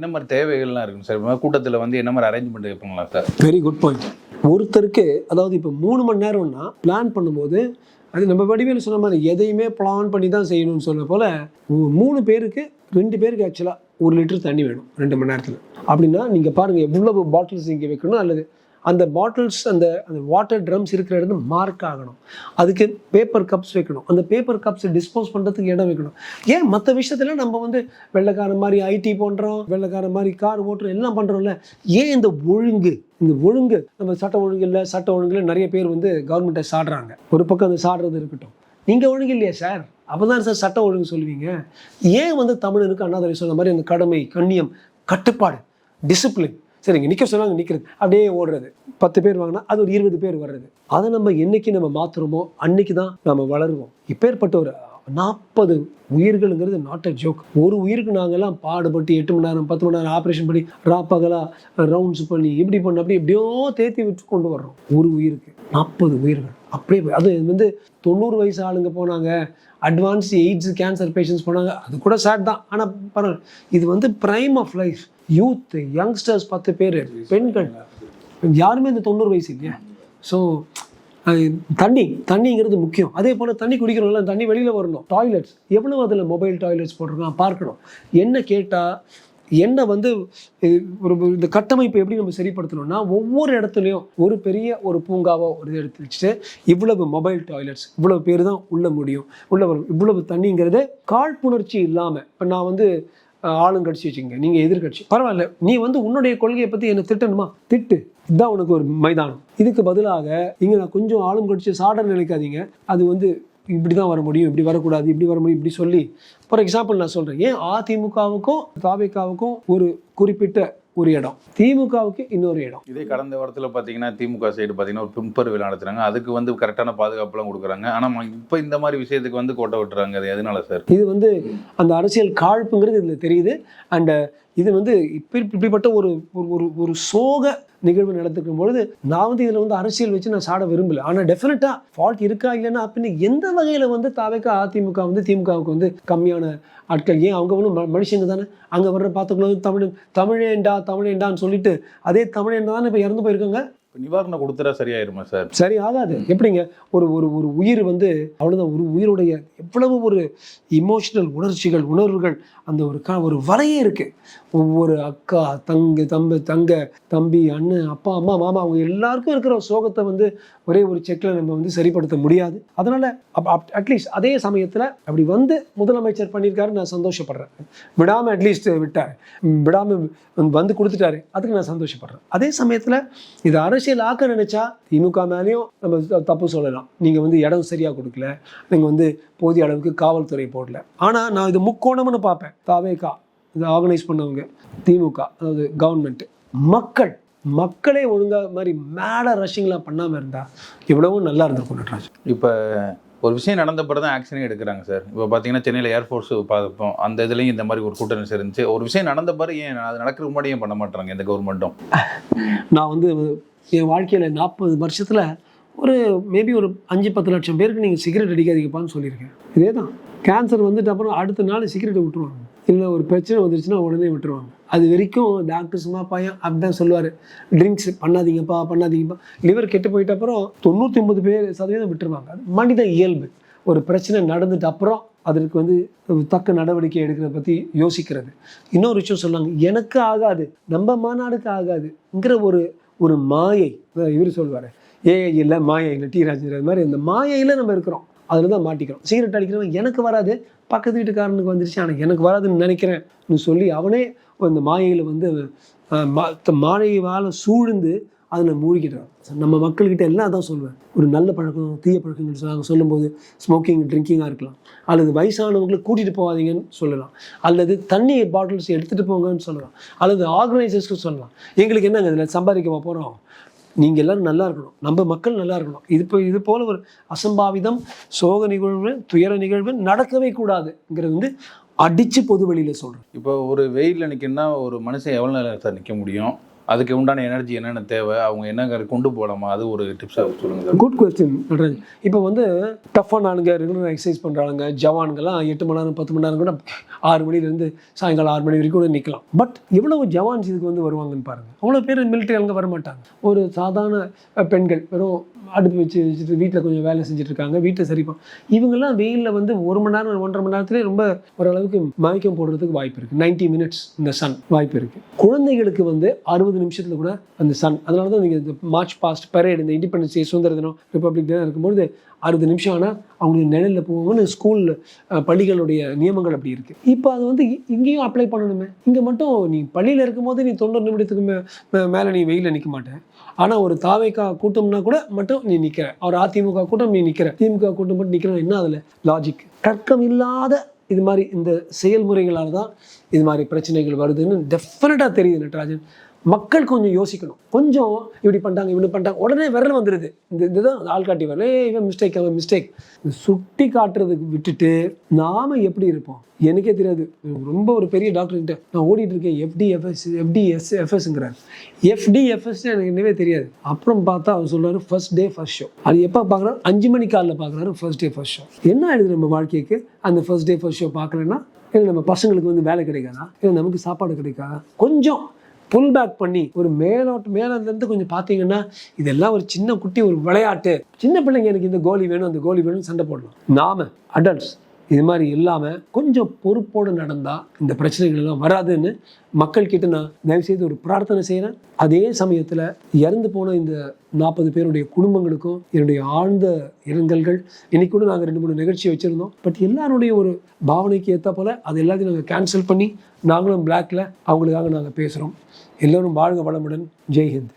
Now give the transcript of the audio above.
என்ன மாதிரி தேவைகள்லாம் இருக்குங்க சார்? கூட்டத்தில் வந்து என்ன மாதிரி அரேஞ்ச்மெண்ட் இருப்பாங்களா சார்? வெரி குட் பாயிண்ட் ஒருத்தருக்கு அதாவது இப்போ மூணு மணி நேரம்னா பிளான் பண்ணும்போது அது நம்ம வடிவேல் சொன்ன மாதிரி எதையுமே பிளான் பண்ணி தான் செய்யணும்னு சொன்ன போல் மூணு பேருக்கு ரெண்டு பேருக்கு ஆக்சுவலாக ஒரு லிட்டர் தண்ணி வேணும் ரெண்டு மணி நேரத்தில். அப்படின்னா நீங்கள் பாருங்கள் எவ்வளவு பாட்டில்ஸ் இங்கே வைக்கணும் அல்லது அந்த பாட்டில்ஸ் அந்த அந்த வாட்டர் ட்ரம்ஸ் இருக்கிற இடம் மார்க் ஆகணும். அதுக்கு பேப்பர் கப்ஸ் வைக்கணும். அந்த பேப்பர் கப்ஸ் டிஸ்போஸ் பண்ணுறதுக்கு இடம் வைக்கணும். ஏன்? மற்ற விஷயத்துல நம்ம வந்து வெள்ளைக்காரன் மாதிரி ஐடி பண்ணுறோம் வெள்ளைக்காரன் மாதிரி கார் ஓட்டுறோம் எல்லாம் பண்ணுறோம்ல ஏன் இந்த ஒழுங்கு? இந்த ஒழுங்கு நம்ம சட்ட ஒழுங்கு இல்லை சட்ட ஒழுங்கில் நிறைய பேர் வந்து கவர்மெண்ட்டை சாடுறாங்க. ஒரு பக்கம் அந்த சாடுறது இருக்கட்டும். நீங்கள் ஒழுங்கு இல்லையா சார் அப்போ தான் சார் சட்ட ஒழுங்கு சொல்லுவீங்க. ஏன் வந்து தமிழனுக்கு அண்ணாதுரை சொன்ன மாதிரி அந்த கடமை கண்ணியம் கட்டுப்பாடு டிசிப்ளின் சரிங்க நிற்க சொன்னாங்க நிற்கிறது அப்படியே ஓடுறது. பத்து பேர் வாங்கினா அது ஒரு இருபது பேர் வர்றது. அதை நம்ம என்னைக்கு நம்ம மாற்றுறோமோ அன்னைக்கு தான் நம்ம வளருவோம். இப்பேற்பட்ட ஒரு நாற்பது உயிர்களுங்கிறது நாட் அ ஜோக் ஒரு உயிருக்கு நாங்கள்லாம் பாடுபட்டு எட்டு மணி நேரம் பத்து மணி நேரம் ஆப்ரேஷன் பண்ணி ராப்பகலா ரவுண்ட்ஸ் பண்ணி இப்படி பண்ணி அப்படி எப்படியோ தேத்தி விட்டு கொண்டு வர்றோம். ஒரு உயிருக்கு நாற்பது உயிர்கள். அப்படியே அது வந்து தொண்ணூறு வயசு ஆளுங்க போனாங்க. அட்வான்ஸ் எய்ட்ஸ் கேன்சர் பேஷண்ட்ஸ் போனாங்க. அது கூட சேட் தான். ஆனால் பரவாயில்ல. இது வந்து prime of life youth youngsters பத்து பேர் பெண்கள். யாருமே இந்த தொண்ணூறு வயசு இல்லையா? ஸோ தண்ணி தண்ணிங்கிறது முக்கியம். அதே போல் தண்ணி குடிக்கிறோம்ல தண்ணி வெளியில் வரணும். டாய்லெட்ஸ் எவ்வளோ அதில் மொபைல் டாய்லெட்ஸ் போட்டிருக்கான் பார்க்கணும். என்ன கேட்டால் என்ன வந்து ஒரு இந்த கட்டமைப்பு எப்படி நம்ம சரிப்படுத்தணும்னா ஒவ்வொரு இடத்துலையும் ஒரு பெரிய ஒரு பூங்காவோ ஒரு இது எடுத்து வச்சுட்டு இவ்வளவு மொபைல் டாய்லெட்ஸ் இவ்வளவு பேர் தான் உள்ள முடியும். உள்ள வரும். இவ்வளவு தண்ணிங்கிறது காழ்ப்புணர்ச்சி இல்லாமல் இப்போ நான் வந்து ஆளுங்கட்சி வச்சுக்கோங்க. நீங்கள் எதிர்கட்சி. பரவாயில்ல. நீ வந்து உன்னுடைய கொள்கையை பற்றி என்ன திட்டணுமா? திட்டு. இதுதான் உனக்கு ஒரு மைதானம். இதுக்கு பதிலாக இங்கே நான் கொஞ்சம் ஆளும் கட்சி சாட நினைக்காதீங்க. அது வந்து இப்படி தான் வர முடியும் இப்படி வரக்கூடாது இப்படி வர முடியும் இப்படி சொல்லி. ஃபார் எக்ஸாம்பிள் நான் சொல்கிறேன் ஏன் அதிமுகவுக்கும் தாவேக்காவுக்கும் ஒரு குறிப்பிட்ட ஒரு இடம். திமுகவுக்கு இன்னொரு இடம். இதே கடந்த வாரத்தில் பார்த்தீங்கன்னா திமுக சைடு பார்த்தீங்கன்னா ஒரு பிம்பர் விழா நடத்துறாங்க. அதுக்கு வந்து கரெக்டான பாதுகாப்புலாம் கொடுக்குறாங்க. ஆனால் இப்போ இந்த மாதிரி விஷயத்துக்கு வந்து கோட்டை விட்டுறாங்க. அது எதனால சார்? இது வந்து அந்த அரசியல் காழ்ப்புங்கிறது இதில் தெரியுது. அண்ட் இது வந்து இப்ப இப்படிப்பட்ட ஒரு ஒரு ஒரு ஒரு சோக நிகழ்வு நடந்துக்கும் பொழுது நான் வந்து இதில் வந்து அரசியல் வச்சு நான் சாட விரும்பல. ஆனால் டெஃபினட்டாக ஃபால்ட் இருக்கா இல்லைன்னா அப்படின்னு எந்த வகையில் வந்து தாவேக்கா அதிமுக வந்து திமுகவுக்கு வந்து கம்மியான ஆட்கள்? ஏன் அவங்க ஒன்றும் ம- மனுஷங்க தானே? அங்கே வர்ற பார்த்துக்கணும் தமிழ் தமிழேண்டா தமிழேண்டான்னு சொல்லிட்டு அதே தமிழேண்டா தானே இப்போ இறந்து போயிருக்காங்க? நிவாரணம் கொடுத்துட்டா சரியாயிருமா சார்? சரி ஆகாது எப்படிங்க? ஒரு ஒரு ஒரு உயிர் வந்து அவ்வளோதான் ஒரு உயிருடைய எவ்வளவு ஒரு இமோஷனல் உணர்ச்சிகள் உணர்வுகள் அந்த ஒரு க ஒரு வலையே இருக்குது ஒவ்வொரு அக்கா தங்க தம்பி தங்க தம்பி அண்ணன் அப்பா அம்மா மாமா அவங்க எல்லாருக்கும் இருக்கிற சோகத்தை வந்து ஒரே ஒரு செக்கில் நம்ம வந்து சரிப்படுத்த முடியாது. அதனால் அப் அட்லீஸ்ட் அதே சமயத்தில் அப்படி வந்து முதலமைச்சர் பண்ணியிருக்காரு நான் சந்தோஷப்படுறேன். விடாமல் அட்லீஸ்ட் விட்டார். விடாமல் வந்து கொடுத்துட்டாரு. அதுக்கு நான் சந்தோஷப்படுறேன். அதே சமயத்தில் இது அரசியல் ஆக்க நினைச்சா திமுக மேலேயும் நம்ம தப்பு சொல்லலாம். நீங்கள் வந்து இடம் சரியாக கொடுக்கல. நீங்கள் வந்து போதிய அளவுக்கு காவல்துறை போடல. ஆனால் நான் இது முக்கோணம்னு பார்ப்பேன். தாவேகா இதை ஆர்கனைஸ் பண்ணவங்க. திமுக அதாவது கவர்மெண்ட் மக்கள் மக்களே ஒழுங்கா மாதிரி மேலே ரஷ்ஷிங்லாம் பண்ணாமல் இருந்தா இவ்வளவும் நல்லா இருந்திருக்கும் நட்ராஜ் இப்போ ஒரு விஷயம் நடந்த பிறகு தான் ஆக்ஷனே எடுக்கிறாங்க சார் இப்போ பார்த்தீங்கன்னா சென்னையில் ஏர்ஃபோர்ஸ் பார்ப்போம் அந்த இதுலேயும் இந்த மாதிரி ஒரு கூட்டணி இருந்துச்சு ஒரு விஷயம் நடந்த பிறகு ஏன் அது நடக்கிறதுக்கு முன்னாடி ஏன் பண்ண மாட்டாங்க எந்த கவர்மெண்ட்டும் நான் வந்து என் வாழ்க்கையில் நாற்பது வருஷத்தில் ஒரு மேபி ஒரு அஞ்சு பத்து லட்சம் பேருக்கு நீங்கள் சிகரெட் அடிக்காதீங்கப்பான்னு சொல்லியிருக்கேன். இதே தான் கேன்சர் வந்துட்டு அப்புறம் அடுத்த நாள் சிகரெட்டை விட்டுருவாங்க. இல்லை ஒரு பிரச்சனை வந்துருச்சுன்னா உடனே விட்டுருவாங்க. அது வரைக்கும் டாக்டர் சும்மா பையன் அப்படிதான் சொல்லுவார். ட்ரிங்க்ஸ் பண்ணாதீங்கப்பா பண்ணாதீங்கப்பா. லிவர் கெட்டு போயிட்ட அப்புறம் தொண்ணூற்றி ஒன்பது பேர் சதவீதம் விட்டுருவாங்க. அது மனித இயல்பு. ஒரு பிரச்சனை நடந்துட்டு அப்புறம் அதற்கு வந்து தக்க நடவடிக்கை எடுக்கிறத பற்றி யோசிக்கிறது. இன்னொரு விஷயம் சொன்னாங்க எனக்கு ஆகாது. நம்ம மாநாடுக்கு ஆகாதுங்கிற ஒரு ஒரு மாயை. இவர் சொல்லுவார் ஏஐ இல்லை மாயை இல்லை டி ராஜேந்திர அது மாதிரி இந்த மாயையில் நம்ம இருக்கிறோம். அதில் தான் மாட்டிக்கிறோம். சிகரெட் அடிக்கிறவன் எனக்கு வராது பக்கத்து வீட்டுக்காரனுக்கு வந்துருச்சு ஆனால் எனக்கு வராதுன்னு நினைக்கிறேன் சொல்லி அவனே இந்த மாயையில் வந்து அஹ், மா- த- சூழ்ந்து அதில் மூழ்கிடுறான் நம்ம மக்கள்கிட்ட எல்லாம் அதான் சொல்லுவேன் ஒரு நல்ல பழக்கம் தீய பழக்கங்கள் சொல்லாங்க சொல்லும்போது ஸ்மோக்கிங் ட்ரிங்கிங்காக இருக்கலாம். அல்லது வயசானவங்களை கூட்டிகிட்டு போகாதீங்கன்னு சொல்லலாம். அல்லது தண்ணி பாட்டில்ஸ் எடுத்துகிட்டு போங்கன்னு சொல்லலாம். அல்லது ஆர்கனைசர்ஸ்க்கு சொல்லலாம். எங்களுக்கு என்னங்க இதில் சம்பாதிக்க போகிறோம் நீங்கள் எல்லாரும் நல்லா இருக்கணும். நம்ம மக்கள் நல்லா இருக்கணும். இது இப்போ இது போல் ஒரு அசம்பாவிதம் சோக நிகழ்வு துயர நிகழ்வு நடக்கவே கூடாதுங்கிறது வந்து அடித்து பொது வெளியில் சொல்கிறேன் இப்போ ஒரு வெயிலில் நிற்கணும்னா ஒரு மனுஷன் எவ்வளோ நேரம் நிற்க முடியும்? அதுக்கு உண்டான எனர்ஜி என்னென்ன தேவை? அவங்க என்ன கொண்டு போகலாமா அது ஒரு டிப்ஸாக சொல்லுங்கள் குட் கொஸ்டின் நடராஜ் இப்போ வந்து டஃப்பான ஆளுங்க ரெகுலர் எக்ஸசைஸ் பண்ணுறாங்க ஜவான்கள்லாம் எட்டு மணி நேரம் பத்து மணி நேரம் கூட ஆறு மணிலேருந்து சாயங்காலம் ஆறு மணி வரைக்கும் கூட நிற்கலாம் பட் எவ்வளவு ஜவான்ஸ் இதுக்கு வந்து வருவாங்கன்னு பாருங்கள் அவ்வளோ பேர் மிலிட்டரி ஆளுங்க வர மாட்டாங்க ஒரு சாதாரண பெண்கள் வெறும் அடுப்பு வச்சு வச்சுட்டு வீட்டில் கொஞ்சம் வேலை செஞ்சுட்டு இருக்காங்க வீட்டை சரிப்பா இவங்கெல்லாம் வெயிலில் வந்து ஒரு மணி நேரம் ஒன்றரை மணி நேரத்துலேயே ரொம்ப ஓரளவுக்கு மயக்கம் போடுறதுக்கு வாய்ப்பு இருக்குது 90 மினிட்ஸ் இந்த சன் வாய்ப்பு இருக்குது குழந்தைகளுக்கு வந்து அறுபது நிமிஷத்தில் கூட அந்த சன் அதனால தான் நீங்கள் இந்த மார்ச் பாஸ்ட் பரேட் இந்த இண்டிபெண்டன்ஸ் டே சுதந்திர தினம் ரிப்பப்ளிக் டே இருக்கும்போது அறுபது நிமிஷம் ஆனால் அவங்களுக்கு நிழலில் போகணும்னு ஸ்கூல் பள்ளிகளுடைய நியமங்கள் அப்படி இருக்குது இப்போ அது வந்து இங்கேயும் அப்ளை பண்ணணுமே. இங்கே மட்டும் நீ பள்ளியில் இருக்கும்போது நீ தொண்ணூறு நிமிடத்துக்கு மே மேலே நீ வெயிலில் நிற்க மாட்டேன் ஆனால் ஒரு தாவேக்கா கூட்டம்னா கூட மட்டும் நீ நிற்கிற ஒரு அதிமுக கூட்டம் நீ நிற்கிற திமுக கூட்டம் மட்டும் நிற்கிறோம் என்ன அதில்? லாஜிக் தர்க்கம் இல்லாத இது மாதிரி இந்த செயல்முறைகளால் தான் இது மாதிரி பிரச்சனைகள் வருதுன்னு டெஃபினட்டாக தெரியுது நட்ராஜன். மக்கள் கொஞ்சம் யோசிக்கணும். கொஞ்சம் இப்படி பண்ணிட்டாங்க இப்படி பண்ணிட்டாங்க. உடனே விரல் வந்துடுது இந்த இதுதான் ஆள்காட்டி வரல. இவன் மிஸ்டேக் அவன் மிஸ்டேக் சுட்டி காட்டுறதுக்கு விட்டுட்டு நாம எப்படி இருப்போம்? எனக்கே தெரியாது. ரொம்ப ஒரு பெரிய டாக்டர்கிட்ட நான் ஓடிட்டு இருக்கேன். எஃப்டிஎஃப்எஸ் எஃப்டிஎஸ் எஃப்எஸ்ங்கிறார் எஃப்டிஎஃப்எஸ் எனக்கு என்னவே தெரியாது. அப்புறம் பார்த்தா அவர் சொல்கிறாரு ஃபர்ஸ்ட் டே ஃபர்ஸ்ட் ஷோ அது எப்போ பார்க்குறாரு? அஞ்சு மணி காலில் பார்க்குறாரு ஃபர்ஸ்ட் டே ஃபர்ஸ்ட் ஷோ என்ன ஆயிடுது நம்ம வாழ்க்கைக்கு? அந்த ஃபர்ஸ்ட் டே ஃபர்ஸ்ட் ஷோ பார்க்கலன்னா இல்லை நம்ம பசங்களுக்கு வந்து வேலை கிடைக்காதா? இல்லை நமக்கு சாப்பாடு கிடைக்காதா கொஞ்சம் புல் பேக் பண்ணி ஒரு மேலோட்ட மேலேருந்து கொஞ்சம் பார்த்தீங்கன்னா இதெல்லாம் ஒரு சின்ன குட்டி ஒரு விளையாட்டு. சின்ன பிள்ளைங்க எனக்கு இந்த கோலி வேணும் அந்த கோலி வேணும்னு சண்டை போடலாம். நாம அடல்ட்ஸ் இது மாதிரி இல்லாமல் கொஞ்சம் பொறுப்போடு நடந்தால் இந்த பிரச்சனைகள் எல்லாம் வராதுன்னு மக்கள்கிட்ட நான் தயவுசெய்து ஒரு பிரார்த்தனை செய்கிறேன் அதே சமயத்தில் இறந்து போன இந்த நாற்பது பேருடைய குடும்பங்களுக்கும் என்னுடைய ஆழ்ந்த இரங்கல்கள். இன்னைக்கு கூட நாங்கள் ரெண்டு மூணு நிகழ்ச்சி வச்சுருந்தோம். பட் எல்லாருடைய ஒரு பாவனைக்கு ஏற்ற போல் அது எல்லாத்தையும் நாங்கள் கேன்சல் பண்ணி நாங்களும் பிளாக்ல அவங்களுக்காக நாங்கள் பேசுகிறோம் எல்லோரும் வாழ்க வளமுடன். ஜெய்ஹிந்த்